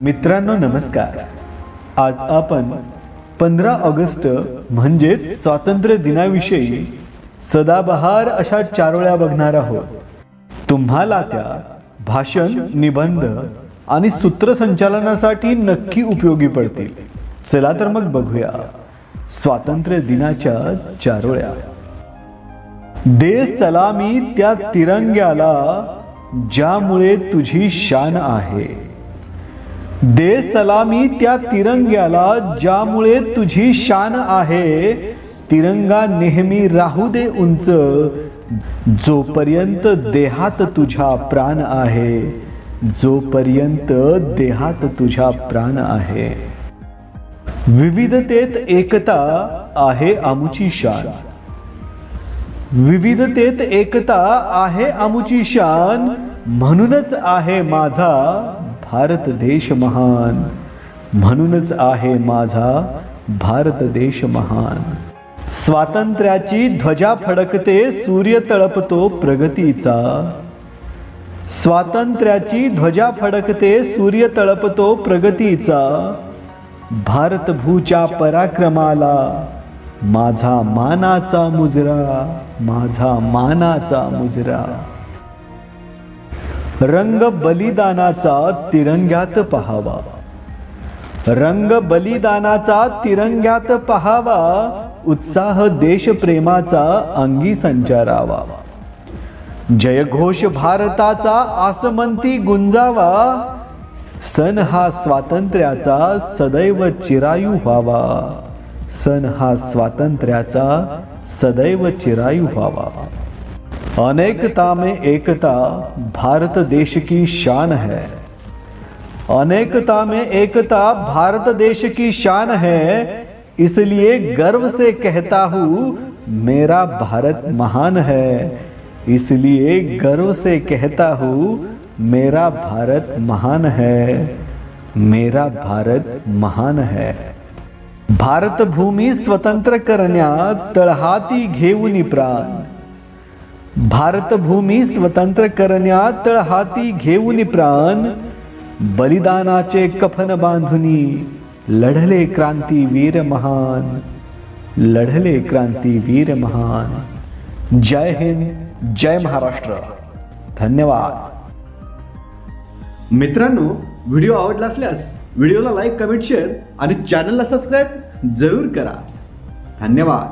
मित्रांनो नमस्कार. आज आपण पंधरा ऑगस्ट म्हणजेच स्वातंत्र्य दिनाविषयी सदाबहार अशा चारोळ्या बघणार आहोत. तुम्हाला त्या भाषण निबंध आणि सूत्रसंचालनासाठी नक्की उपयोगी पडतील. चला तर मग बघूया स्वातंत्र्य दिनाच्या चारोळ्या. दे सलामी त्या तिरंग्याला ज्यामुळे तुझी शान आहे. दे सलामी त्या तिरंग्याला ज्यामुळे तुझी शान आहे. तिरंगा नेहमी राहू दे उंच. जोपर्यंत देहात तुझा प्राण आहे जोपर्यंत देहात तुझा प्राण आहे. विविधतेत एकता आहे आमुची शान. विविधतेत एकता आहे आमुची शान. म्हणूनच आहे माझा भारत देश महान. म्हणूनच आहे माझा भारत देश महान. स्वातंत्र्याची ध्वजा फडकते सूर्य तळपतो प्रगतीचा. स्वातंत्र्याची ध्वजा फडकते सूर्य तळपतो प्रगतीचा. भारतभूच्या पराक्रमाला माझा मानाचा मुजरा माझा मानाचा मुजरा. रंग बलिदानाचा तिरंग्यात पहावा. रंग बलिदानाचा तिरंग्यात पहावा उत्साह देशप्रेमाचा अंगी संचारावा. जयघोष भारताचा आसमंती गुंजावा सण हा स्वातंत्र्याचा सदैव चिरायू व्हावा. सण हा स्वातंत्र्याचा सदैव चिरायू व्हावा. अनेकता में एकता भारत देश की शान है। अनेकता में एकता भारत देश की शान है, इसलिए गर्व से कहता हूँ, मेरा भारत महान है। इसलिए गर्व से कहता हूँ, मेरा भारत महान है। मेरा भारत महान है। भारत भूमी स्वतंत्र करण्यात तळहाती घेऊन प्राण। भारतभूमी स्वतंत्र करण्यात तळहाती घेऊन प्राण बलिदानाचे कफन बांधुनी लढले क्रांती वीर महान लढले क्रांती वीर महान. जय हिंद जय महाराष्ट्र. धन्यवाद. मित्रांनो व्हिडिओ आवडला असल्यास व्हिडिओला लाईक कमेंट शेअर आणि चॅनलला सबस्क्राईब जरूर करा. धन्यवाद.